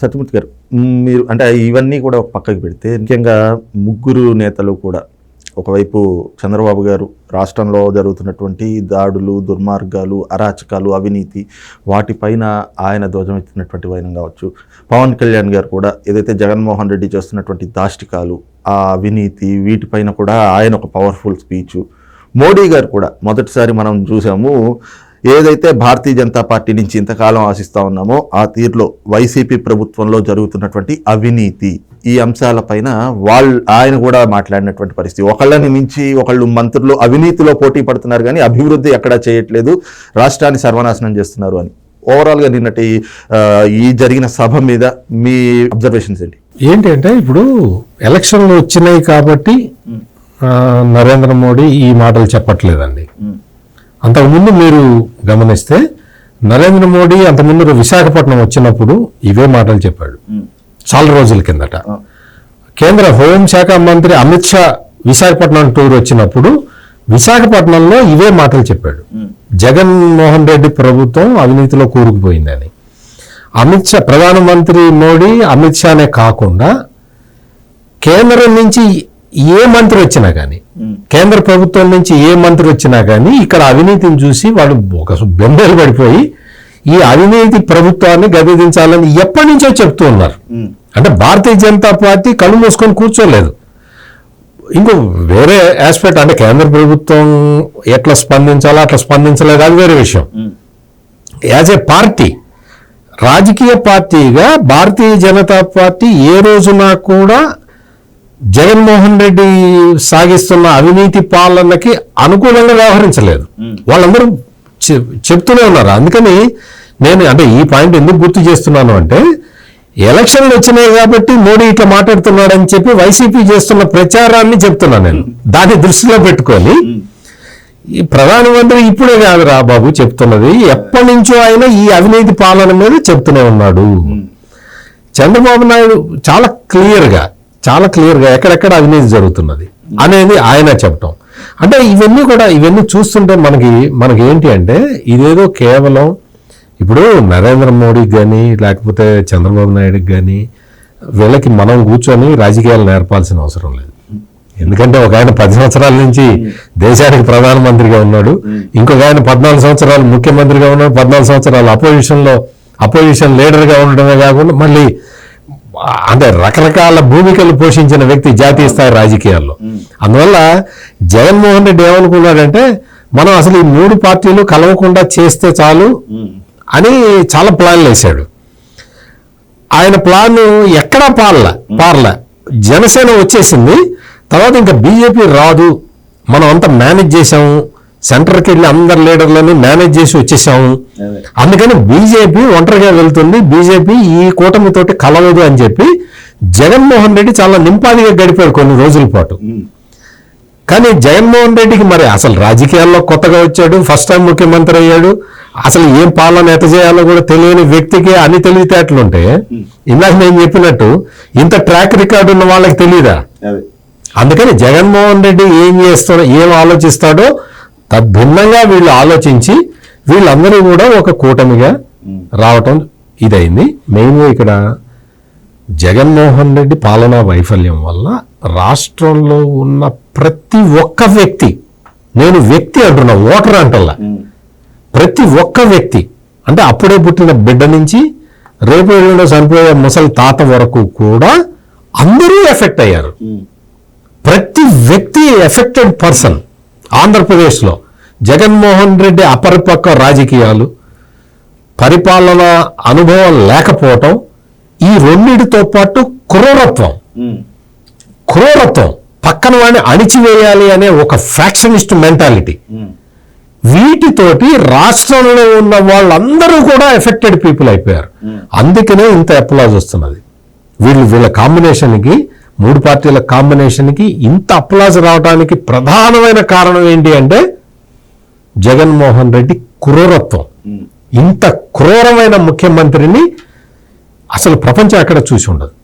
సత్యమూర్తి గారు మీరు అంటే ఇవన్నీ కూడా పక్కకి పెడితే ముఖ్యంగా ముగ్గురు నేతలు కూడా ఒకవైపు చంద్రబాబు గారు రాష్ట్రంలో జరుగుతున్నటువంటి దాడులు దుర్మార్గాలు అరాచకాలు అవినీతి వాటిపైన ఆయన ధ్వజం ఎత్తినటువంటి వైనం కావచ్చు. పవన్ కళ్యాణ్ గారు కూడా ఏదైతే జగన్మోహన్ రెడ్డి చేస్తున్నటువంటి దాష్టికాలు ఆ అవినీతి వీటిపైన కూడా ఆయన ఒక పవర్ఫుల్ స్పీచ్ మోడీ గారు కూడా మొదటిసారి మనం చూసాము ఏదైతే భారతీయ జనతా పార్టీ నుంచి ఇంతకాలం ఆశిస్తా ఉన్నామో ఆ తీరులో వైసీపీ ప్రభుత్వంలో జరుగుతున్నటువంటి అవినీతి ఈ అంశాలపైన వాళ్ళు ఆయన కూడా మాట్లాడినటువంటి పరిస్థితి. ఒకళ్ళని మించి ఒకళ్ళు మంత్రులు అవినీతిలో పోటీ పడుతున్నారు కానీ అభివృద్ధి ఎక్కడా చేయట్లేదు. రాష్ట్రాన్ని సర్వనాశనం చేస్తున్నారు అని. ఓవరాల్గా నిన్నటి ఈ జరిగిన సభ మీద మీ అబ్జర్వేషన్స్ ఏంటి? ఏంటి అంటే ఇప్పుడు ఎలక్షన్లు వచ్చినాయి కాబట్టి నరేంద్ర మోడీ ఈ మాటలు చెప్పట్లేదండి. అంతకుముందు మీరు గమనిస్తే నరేంద్ర మోడీ అంతకుముందు విశాఖపట్నం వచ్చినప్పుడు ఇవే మాటలు చెప్పాడు. చాలా రోజుల కిందట. కేంద్ర హోంశాఖ మంత్రి అమిత్ షా విశాఖపట్నం టూర్ వచ్చినప్పుడు విశాఖపట్నంలో ఇవే మాటలు చెప్పాడు. జగన్మోహన్ రెడ్డి ప్రభుత్వం అవినీతిలో కూరుకుపోయిందని. అమిత్ షా ప్రధానమంత్రి మోడీ అమిత్ షానే కాకుండా కేంద్రం నుంచి ఏ మంత్రి వచ్చినా కానీ కేంద్ర ప్రభుత్వం నుంచి ఏ మంత్రి వచ్చినా కానీ ఇక్కడ అవినీతిని చూసి వాళ్ళు ఒక బెంబేలు పడిపోయి ఈ అవినీతి ప్రభుత్వాన్ని గదిదించాలని ఎప్పటి నుంచో చెప్తూ ఉన్నారు. అంటే భారతీయ జనతా పార్టీ కళ్ళు మూసుకొని కూర్చోలేదు. ఇంకో వేరే ఆస్పెక్ట్ అంటే కేంద్ర ప్రభుత్వం ఎట్లా స్పందించాలో అట్లా స్పందించలేదు. అది వేరే విషయం. యాజ్ ఏ పార్టీ రాజకీయ పార్టీగా భారతీయ జనతా పార్టీ ఏ రోజున కూడా జగన్మోహన్ రెడ్డి సాగిస్తున్న అవినీతి పాలనకి అనుకూలంగా వ్యవహరించలేదు. వాళ్ళందరూ చె- చెప్తూనే ఉన్నారు. అందుకని నేను అంటే ఈ పాయింట్ ఎందుకు గుర్తు చేస్తున్నాను అంటే ఎలక్షన్లు వచ్చినాయి కాబట్టి మోడీ ఇట్లా మాట్లాడుతున్నాడని చెప్పి వైసీపీ చేస్తున్న ప్రచారాన్ని చెప్తున్నా నేను. దాన్ని దృష్టిలో పెట్టుకొని ఈ ప్రధానమంత్రి ఇప్పుడే కాదు రా బాబు చెప్తున్నది. ఎప్పటి నుంచో ఆయన ఈ అవినీతి పాలన మీద చెప్తూనే ఉన్నాడు. చంద్రబాబు నాయుడు చాలా క్లియర్గా చాలా క్లియర్గా ఎక్కడెక్కడ అవినీతి జరుగుతున్నది అనేది ఆయన చెప్పటం. అంటే ఇవన్నీ కూడా ఇవన్నీ చూస్తుంటే మనకి మనకి ఏంటి అంటే ఇదేదో కేవలం ఇప్పుడు నరేంద్ర మోడీకి కానీ లేకపోతే చంద్రబాబు నాయుడుకి కానీ వీళ్ళకి మనం కూర్చొని రాజకీయాలు నేర్పాల్సిన అవసరం లేదు. ఎందుకంటే ఒక ఆయన పది సంవత్సరాల నుంచి దేశానికి ప్రధానమంత్రిగా ఉన్నాడు. ఇంకొక ఆయన పద్నాలుగు సంవత్సరాలు ముఖ్యమంత్రిగా ఉన్నాడు. పద్నాలుగు సంవత్సరాలు అపోజిషన్లో అపోజిషన్ లీడర్గా ఉండడమే కాకుండా మళ్ళీ అంటే రకరకాల భూమికలు పోషించిన వ్యక్తి జాతీయ స్థాయి రాజకీయాల్లో. అందువల్ల జగన్మోహన్ రెడ్డి ఏమనుకున్నాడంటే మనం అసలు ఈ మూడు పార్టీలు కలవకుండా చేస్తే చాలు అని చాలా ప్లాన్లు వేశాడు. ఆయన ప్లాన్ ఎక్కడా పార్ల పార్ల. జనసేన వచ్చేసింది తర్వాత ఇంకా బీజేపీ రాదు మనం అంతా మేనేజ్ చేసాము సెంటర్కి వెళ్ళి అందరు లీడర్లని మేనేజ్ చేసి వచ్చేసాము. అందుకని బీజేపీ ఒంటరిగా వెళ్తుంది. బీజేపీ ఈ కూటమితోటి కలవదు అని చెప్పి జగన్మోహన్ రెడ్డి చాలా నింపాదిగా గడిపాడు కొన్ని రోజుల పాటు. కానీ జగన్మోహన్ రెడ్డికి మరి అసలు రాజకీయాల్లో కొత్తగా వచ్చాడు ఫస్ట్ టైం ముఖ్యమంత్రి అయ్యాడు అసలు ఏం పాలన ఎత చేయాలో కూడా తెలియని వ్యక్తికి అన్ని తెలివితేటలు ఉంటే ఇందాక నేను చెప్పినట్టు ఇంత ట్రాక్ రికార్డు ఉన్న వాళ్ళకి తెలియదా అందుకని జగన్మోహన్ రెడ్డి ఏం చేస్తాడో ఏం ఆలోచిస్తాడో తద్భిన్నంగా వీళ్ళు ఆలోచించి వీళ్ళందరూ కూడా ఒక కూటమిగా రావటం ఇదైంది. మెయిన్గా ఇక్కడ జగన్మోహన్ రెడ్డి పాలనా వైఫల్యం వల్ల రాష్ట్రంలో ఉన్న ప్రతి ఒక్క వ్యక్తి నేను వ్యక్తి అంటున్నా ఓటర్ అంటల్లా. ప్రతి ఒక్క వ్యక్తి అంటే అప్పుడే పుట్టిన బిడ్డ నుంచి రేపు ఎల్లుండో చనిపోయే ముసలి తాత వరకు కూడా అందరూ ఎఫెక్ట్ అయ్యారు. ప్రతి వ్యక్తి ఎఫెక్టెడ్ పర్సన్. ఆంధ్రప్రదేశ్లో జగన్మోహన్ రెడ్డి అపరిపక్వ రాజకీయాలు పరిపాలన అనుభవం లేకపోవటం ఈ రెండిటితో పాటు క్రూరత్వం. క్రూరత్వం. పక్కన వాడిని అణిచివేయాలి అనే ఒక ఫ్యాక్షనిస్ట్ మెంటాలిటీ. వీటితోటి రాష్ట్రంలో ఉన్న వాళ్ళందరూ కూడా ఎఫెక్టెడ్ పీపుల్ అయిపోయారు. అందుకనే ఇంత అప్లాజ్ వస్తున్నది. వీళ్ళు వీళ్ళ కాంబినేషన్కి మూడు పార్టీల కాంబినేషన్కి ఇంత అప్లాజ్ రావడానికి ప్రధానమైన కారణం ఏంటి అంటే జగన్మోహన్ రెడ్డి క్రూరత్వం. ఇంత క్రూరమైన ముఖ్యమంత్రిని అసలు ప్రపంచం ఎక్కడ చూసి ఉండదు.